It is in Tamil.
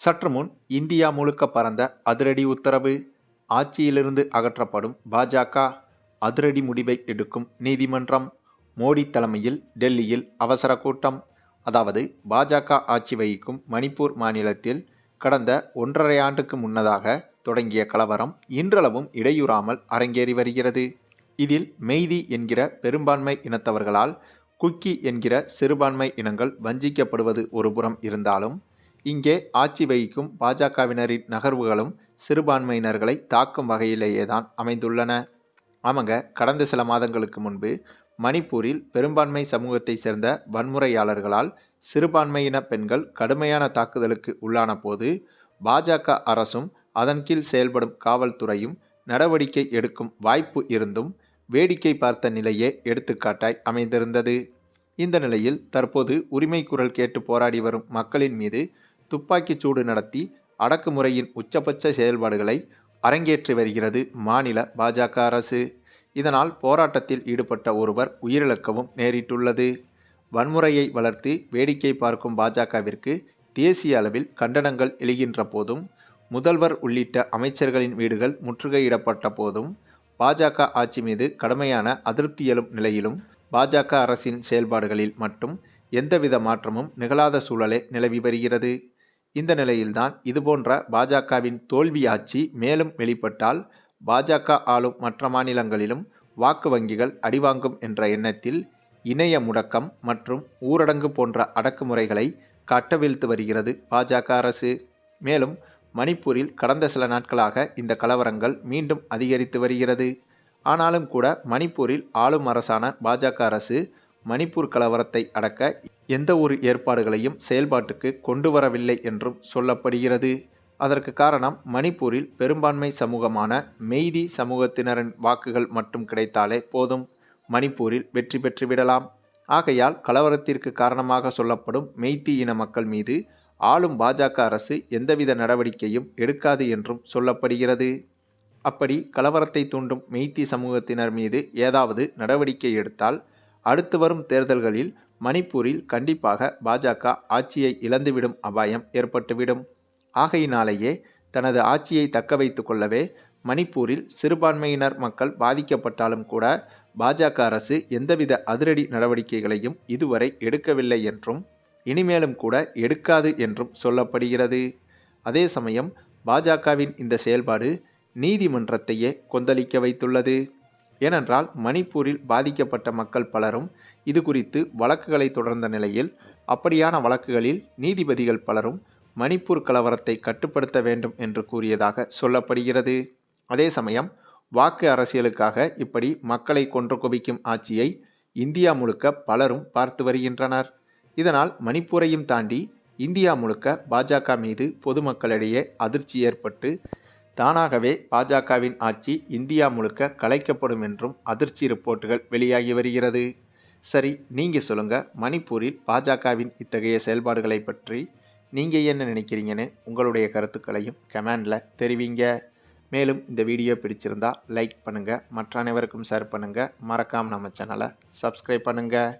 சற்று முன் இந்தியா முழுக்க பறந்த அதிரடி உத்தரவு. ஆட்சியிலிருந்து அகற்றப்படும் பாஜக அதிரடி முடிவை எடுக்கும் நீதிமன்றம். மோடி தலைமையில் டெல்லியில் அவசர கூட்டம். அதாவது பாஜக ஆட்சி வகிக்கும் மணிப்பூர் மாநிலத்தில் கடந்த ஒன்றரை ஆண்டுக்கு முன்னதாக தொடங்கிய கலவரம் இன்றளவும் இடையூறாமல் அரங்கேறி வருகிறது. இதில் மெய்தி என்கிற பெரும்பான்மை இனத்தவர்களால் குக்கி என்கிற சிறுபான்மை இனங்கள் வஞ்சிக்கப்படுவது ஒருபுறம் இருந்தாலும் இங்கே ஆட்சி வகிக்கும் பாஜகவினரின் நகர்வுகளும் சிறுபான்மையினர்களை தாக்கும் வகையிலேயே தான் அமைந்துள்ளன. ஆமாங்க கடந்த சில மாதங்களுக்கு முன்பு மணிப்பூரில் பெரும்பான்மை சமூகத்தை சேர்ந்த வன்முறையாளர்களால் சிறுபான்மையின பெண்கள் கடுமையான தாக்குதலுக்கு உள்ளான போது பாஜக அரசும் அதன் கீழ் செயல்படும் காவல்துறையும் நடவடிக்கை எடுக்கும் வாய்ப்பு இருந்தும் வேடிக்கை பார்த்த நிலையே எடுத்துக்காட்டாய் அமைந்திருந்தது. இந்த நிலையில் தற்போது உரிமை குரல் கேட்டு போராடி வரும் மக்களின் மீது துப்பாக்கிச் சூடு நடத்தி அடக்குமுறையின் உச்சபட்ச செயல்பாடுகளை அரங்கேற்றி வருகிறது மாநில பாஜக அரசு. இதனால் போராட்டத்தில் ஈடுபட்ட ஒருவர் உயிரிழக்கவும் நேரிட்டுள்ளது. வன்முறையை வளர்த்து வேடிக்கை பார்க்கும் பாஜகவிற்கு தேசிய அளவில் கண்டனங்கள் எழுகின்ற போதும் முதல்வர் உள்ளிட்ட அமைச்சர்களின் வீடுகள் முற்றுகையிடப்பட்ட போதும் பாஜக ஆட்சி மீது கடுமையான அதிருப்தி எழும் நிலையிலும் பாஜக அரசின் செயல்பாடுகளில் மட்டும் எந்தவித மாற்றமும் நிகழாத சூழலே நிலவி வருகிறது. இந்த நிலையில்தான் இதுபோன்ற பாஜகவின் தோல்வி ஆட்சி மேலும் வெளிப்பட்டால் பாஜக ஆளும் மற்ற மாநிலங்களிலும் வாக்கு வங்கிகள் அடிவாங்கும் என்ற எண்ணத்தில் இணைய முடக்கம் மற்றும் ஊரடங்கு போன்ற அடக்குமுறைகளை கட்டவிழ்த்து வருகிறது பாஜக அரசு. மேலும் மணிப்பூரில் கடந்த சில நாட்களாக இந்த கலவரங்கள் மீண்டும் அதிகரித்து வருகிறது. ஆனாலும் கூட மணிப்பூரில் ஆளும் அரசான பாஜக அரசு மணிப்பூர் கலவரத்தை அடக்க எந்த ஒரு ஏற்பாடுகளையும் செயல்பாட்டுக்கு கொண்டு வரவில்லை என்றும் சொல்லப்படுகிறது. அதற்கு காரணம் மணிப்பூரில் பெரும்பான்மை சமூகமான மெய்தி சமூகத்தினரின் வாக்குகள் மட்டும் கிடைத்தாலே போதும். மணிப்பூரில் வெற்றி பெற்று விடலாம். ஆகையால் கலவரத்திற்கு காரணமாக சொல்லப்படும் மெய்தி இன மக்கள் மீது ஆளும் பாஜக அரசு எந்தவித நடவடிக்கையும் எடுக்காது என்றும் சொல்லப்படுகிறது. அப்படி கலவரத்தை தூண்டும் மெய்த்தி சமூகத்தினர் மீது ஏதாவது நடவடிக்கை எடுத்தால் அடுத்து வரும் தேர்தல்களில் மணிப்பூரில் கண்டிப்பாக பாஜக ஆட்சியை இழந்துவிடும் அபாயம் ஏற்பட்டுவிடும். ஆகையினாலேயே தனது ஆட்சியை தக்க வைத்து கொள்ளவே மணிப்பூரில் சிறுபான்மையினர் மக்கள் பாதிக்கப்பட்டாலும் கூட பாஜக அரசு எந்தவித அதிரடி நடவடிக்கைகளையும் இதுவரை எடுக்கவில்லை என்றும் இனிமேலும் கூட எடுக்காது என்றும் சொல்லப்படுகிறது. அதே சமயம் பாஜகவின் இந்த செயல்பாடு நீதிமன்றத்தையே கொந்தளிக்க வைத்துள்ளது. ஏனென்றால் மணிப்பூரில் பாதிக்கப்பட்ட மக்கள் பலரும் இது குறித்து வழக்குகளை தொடர்ந்த நிலையில் அப்படியான வழக்குகளில் நீதிபதிகள் பலரும் மணிப்பூர் கலவரத்தை கட்டுப்படுத்த வேண்டும் என்று கூறியதாக சொல்லப்படுகிறது. அதே சமயம் வாக்கு அரசியலுக்காக இப்படி மக்களை கொன்று குவிக்கும் ஆட்சியை இந்தியா முழுக்க பலரும் பார்த்து வருகின்றனர். இதனால் மணிப்பூரையும் தாண்டி இந்தியா முழுக்க பாஜக மீது பொதுமக்களிடையே அதிர்ச்சி ஏற்பட்டு தானாகவே பாஜகவின் ஆட்சி இந்தியா முழுக்க கலைக்கப்படும் என்றும் அதிர்ச்சி ரிப்போர்ட்டுகள் வெளியாகி வருகிறது. சரி நீங்கள் சொல்லுங்கள் மணிப்பூரில் பாஜகவின் இத்தகைய செயல்பாடுகளை பற்றி நீங்கள் என்ன நினைக்கிறீங்கன்னு உங்களுடைய கருத்துக்களையும் கமெண்டில் தெரிவிங்க. மேலும் இந்த வீடியோ பிடிச்சிருந்தா லைக் பண்ணுங்கள் மற்ற அனைவருக்கும் ஷேர் பண்ணுங்கள் மறக்காமல் நம்ம சேனலை சப்ஸ்கிரைப் பண்ணுங்கள்